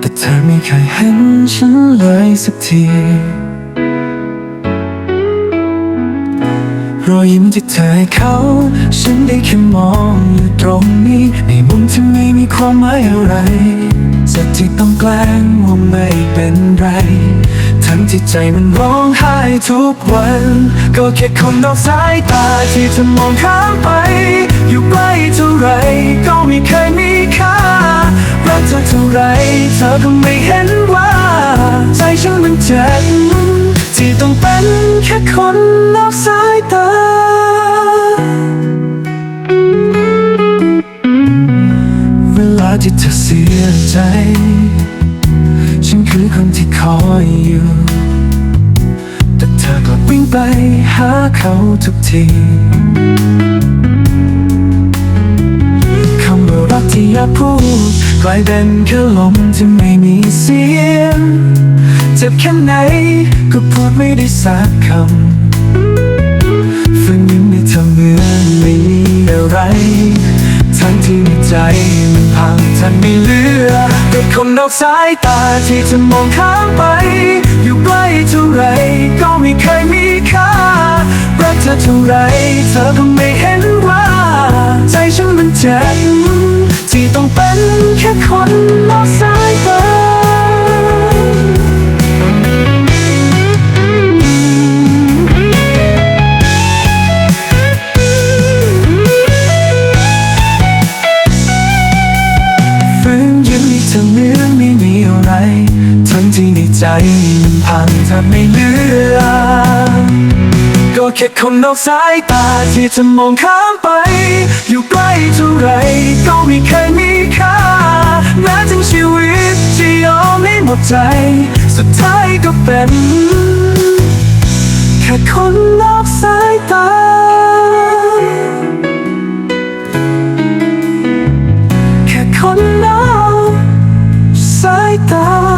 แต่เธอไม่เคยเห็นฉันเลยสักทีรอยยิ้มที่เธอให้เขา ฉันได้แค่มองอยู่ตรงนี้ ในมุมที่ไม่มีความหมายอะไรจากที่ต้องแกล้งว่าไม่เป็นไร ทั้งที่ใจมันร้องไห้ทุกวัน ก็แค่คนนอกสายตาที่เธอมองข้ามไป ไร เธอก็ไม่เห็นว่า ใจฉันมันเจ็บที่ต้องเป็นแค่คนนอกสายตาเวลาที่เธอเสียใจ ฉันคือคนที่คอยอยู่ แต่เธอกลับวิ่งไปหาเขาทุกที กลายเป็นแค่ลมที่ไม่มีเสียงเจ็บแค่ไหนก็พูดไม่ได้สักคำฝืนยิ้มให้เธอเหมือนไม่มีอะไร ทั้งที่ในใจมันพังแทบไม่เหลือเป็นคนนอกสายตาที่จะมองข้ามไป อยู่ใกล้เท่าไรก็ไม่เคยมีค่ารักเธอเท่าไรเธอก็ ค่คนนอกสายตาฝืนยิ้มให้เธอเหมือนไม่มีอะไรทั้งที่ในใจมันพังแทบไม่เหลือ ก็แค่คนนอกสายตาที่จะมองข้ามไป อยู่ใกล้เท่าไรก็ไม่เคยมี ใจสุดท้ายก็เป็นแค่คนนอกสายตา แค่คนนอกสายตา